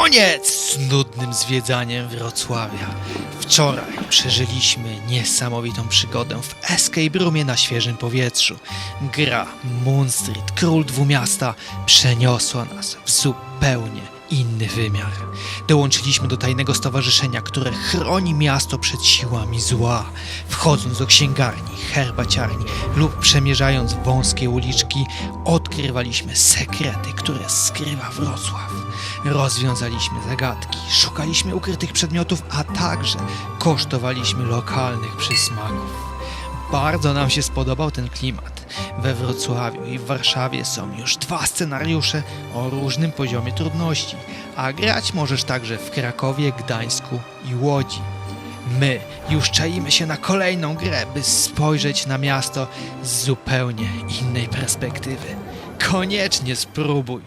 koniec z nudnym zwiedzaniem Wrocławia. Wczoraj przeżyliśmy niesamowitą przygodę w Escape Roomie na świeżym powietrzu. Gra Moon Street, Król Dwumiasta, przeniosła nas w zupełnie inny wymiar. Dołączyliśmy do tajnego stowarzyszenia, które chroni miasto przed siłami zła. Wchodząc do księgarni, herbaciarni lub przemierzając wąskie uliczki, odkrywaliśmy sekrety, które skrywa Wrocław. Rozwiązaliśmy zagadki, szukaliśmy ukrytych przedmiotów, a także kosztowaliśmy lokalnych przysmaków. Bardzo nam się spodobał ten klimat. We Wrocławiu i w Warszawie są już dwa scenariusze o różnym poziomie trudności, a grać możesz także w Krakowie, Gdańsku i Łodzi. My już czaimy się na kolejną grę, by spojrzeć na miasto z zupełnie innej perspektywy. Koniecznie spróbuj!